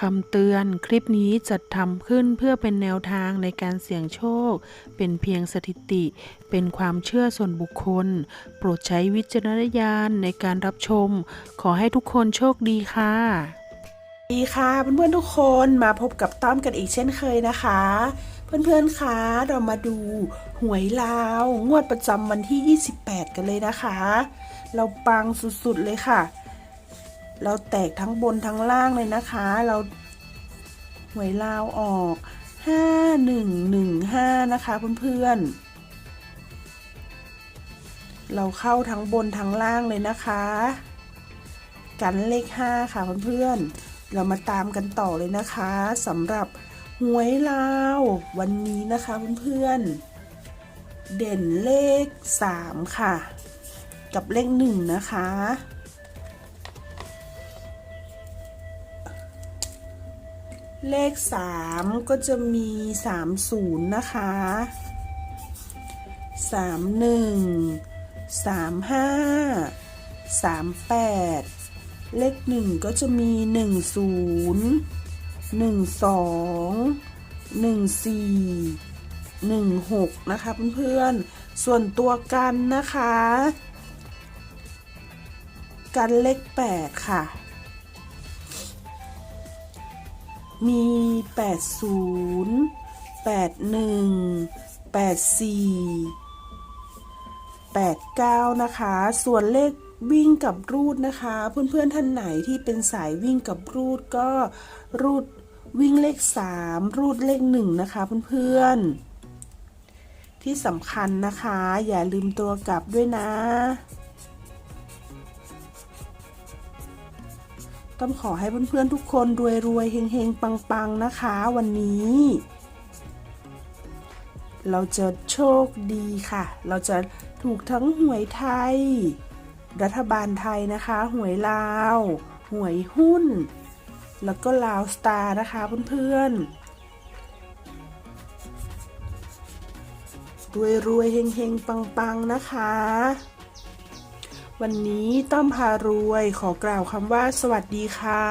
คำเตือนคลิปนี้จัดทำขึ้นเพื่อเป็นแนวทางในการเสี่ยงโชค เป็นเพียงสถิติ เป็นความเชื่อส่วนบุคคล โปรดใช้วิจารณญาณในการรับชม ขอให้ทุกคนโชคดีค่ะสวัสดีค่ะเพื่อนๆทุกคนมาพบกับต้อมกันอีกเช่นเคยนะคะ เพื่อนๆคะเรามาดูหวยลาว งวดประจำวันที่ 28 กันเลยนะคะ เราปังสุดๆเลยค่ะ เราแตกทั้งบนทั้งล่างเลยนะคะ เราหวยลาวออก 5115 นะคะเพื่อนๆ เราเข้าทั้งบนทั้งล่างเลยนะคะ กันเลข 5 ค่ะเพื่อนๆ เรามาตามกันต่อเลยนะคะสำหรับหวยลาววันนี้นะคะเพื่อนๆ เด่นเลข 3 ค่ะ กับเลข 1 นะคะ เลข 3 ก็จะมี 30 นะคะ 31 35 38 เลข 1 ก็จะมี 10 12 14 16 นะคะเพื่อนๆ ส่วนตัวกันนะคะ กันเลข 8 ค่ะ มี 80 81 84 89 นะคะ ส่วนเลขวิ่งกับรูดนะคะ เพื่อนๆท่านไหนที่เป็นสายวิ่งกับรูดก็รูดวิ่งเลข 3 รูดเลข 1 นะคะเพื่อนๆที่สำคัญนะคะ อย่าลืมตัวกลับด้วยนะ ต้องขอให้เพื่อนๆทุกคนรวยรวยๆเฮงๆ ปังๆ นะคะ วันนี้ เราจะโชคดีค่ะ เราจะถูกทั้งหวยไทย รัฐบาลไทยนะคะ หวยลาว หวยหุ้น แล้วก็ลาวสตาร์นะคะเพื่อนๆรวยรวยเฮงเฮงปังปังนะคะ วันนี้ต้อมพารวยขอกล่าวคำว่าสวัสดีค่ะ